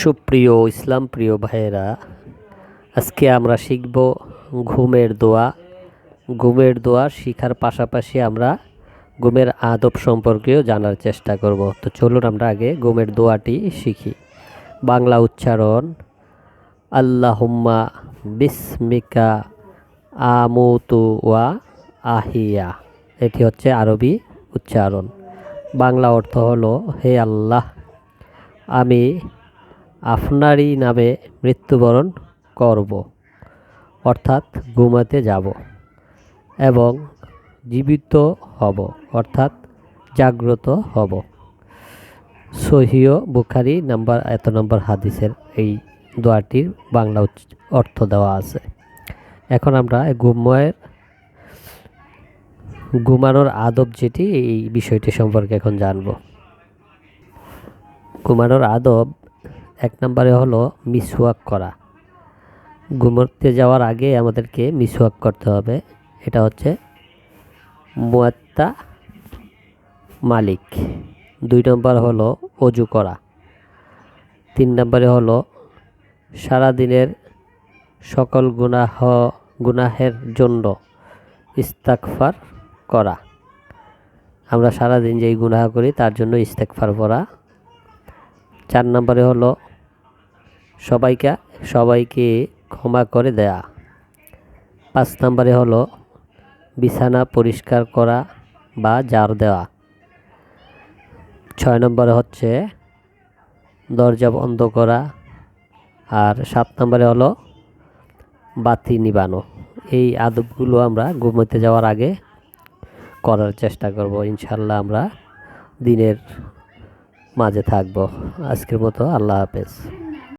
সুপ্রিয় ইসলাম প্রিয় ভাইয়েরা, আজকে আমরা শিখব ঘুমের দোয়া। ঘুমের দোয়া শিখার পাশাপাশি আমরা ঘুমের আদব সম্পর্কেও জানার চেষ্টা করব। তো চলুন আমরা আগে ঘুমের দোয়াটি শিখি। বাংলা উচ্চারণ, আল্লাহুম্মা বিসমিকা আমুতু ওয়া আহিয়া। এটি হচ্ছে আরবি উচ্চারণ। বাংলা অর্থ হলো, হে আল্লাহ, আমি আপনারই নামে মৃত্যুবরণ করব, অর্থাৎ ঘুমাতে যাব এবং জীবিত হব, অর্থাৎ জাগ্রত হব। সহিও বুখারি নাম্বার, এত নম্বর হাদিসের এই দোয়াটির বাংলা অর্থ দেওয়া আছে। এখন আমরা ঘুমের, ঘুমানোর আদব যেটি, এই বিষয়টি সম্পর্কে এখন জানব। ঘুমানোর আদব এক নম্বরে হলো মিসওয়াক করা। ঘুমোতে যাওয়ার আগে আমাদেরকে মিসওয়াক করতে হবে। এটা হচ্ছে মুয়াত্তা মালিক। দুই নম্বর হলো অজু করা। তিন নম্বরে হলো সারাদিনের সকল গুনাহ, গুনাহের জন্য ইস্তাকফার করা। আমরা সারাদিন যেই গুনাহ করি তার জন্য ইস্তেকফার পড়া চার নম্বরে হলো, সবাইকে সবাইকে ক্ষমা করে দেয়া। পাঁচ নম্বরে হলো, বিছানা পরিষ্কার করা বা জার দেওয়া। ছয় নম্বরে হচ্ছে, দরজা বন্ধ করা। আর সাত নম্বরে হলো, বাতি নিবানো। এই আদবগুলো আমরা ঘুমোতে যাওয়ার আগে করার চেষ্টা করব। ইনশাল্লাহ আমরা দিনের মাঝে থাকব। আজকের মতো আল্লাহ হাফেজ।